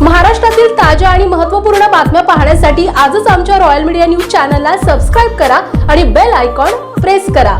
महाराष्ट्रातील ताज्या आणि महत्त्वपूर्ण बातम्या पाहण्यासाठी आजच आमच्या रॉयल मीडिया न्यूज चॅनलला सबस्क्राईब करा आणि बेल आयकॉन प्रेस करा.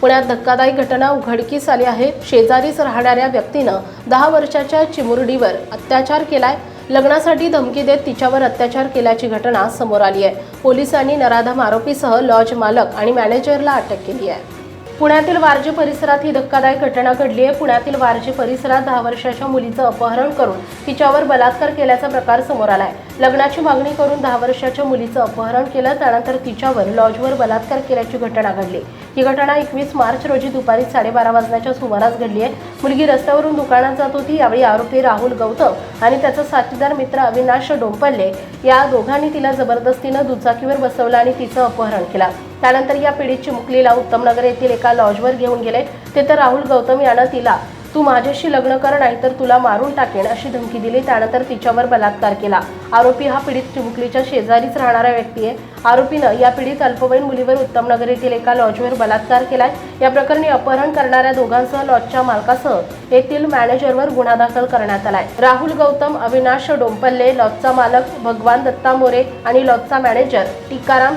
पुण्यात धक्कादायी घटना उघडकीस आली आहे. शेजारीच राहणाऱ्या व्यक्तीनं दहा वर्षाच्या चिमुरडीवर अत्याचार केलाय. लग्नासाठी धमकी देत तिच्यावर अत्याचार केल्याची घटना समोर आली आहे. पोलिसांनी नराधम आरोपीसह लॉज मालक आणि मॅनेजरला अटक केली आहे. पुण्यातील वारजे परिसरात ही धक्कादायक घटना घडली आहे. पुण्यातील वारजे परिसरात दहा वर्षाच्या मुलीचं अपहरण करून तिच्यावर बलात्कार केल्याचा प्रकार समोर आलाय. लग्नाची मागणी करून दहा वर्षाच्या मुलीचं अपहरण केलं त्यानंतर तिच्यावर लॉजवर बलात्कार केल्याची घटना घडली. ही घटना एकवीस मार्च रोजी दुपारी साडेबारा वाजण्याच्या सुमारास घडली आहे. मुलगी रस्त्यावरून दुकानात जात होती. यावेळी आरोपी राहुल गौतम आणि त्याचा साथीदार मित्र अविनाश डोंपल्ले या दोघांनी तिला जबरदस्तीनं दुचाकीवर बसवलं आणि तिचं अपहरण केलं. त्यानंतर या पीडित चिमुकलीला उत्तमनगर येथील एका लॉजवर घेऊन गेले. तिथं राहुल गौतम यानं तिला तू माझ्याशी लग्न कर नाहीतर तुला मारून टाकेन अशी धमकी दिली. त्यानंतर तिच्यावर बलात्कार केला. आरोपी हा पीडित चिमुकलीच्या शेजारीच राहणारा व्यक्ती आहे. आरोपीनं या पीडित अल्पवयीन मुलीवर उत्तमनगर येथील एका लॉजवर बलात्कार केलाय. या प्रकरणी अपहरण करणाऱ्या दोघांसह लॉजच्या मालकासह येथील मॅनेजरवर गुन्हा दाखल करण्यात आलाय. राहुल गौतम अविनाश डोंपल्ले लॉजचा मालक भगवान दत्ता मोरे आणि लॉजचा मॅनेजर टिकाराम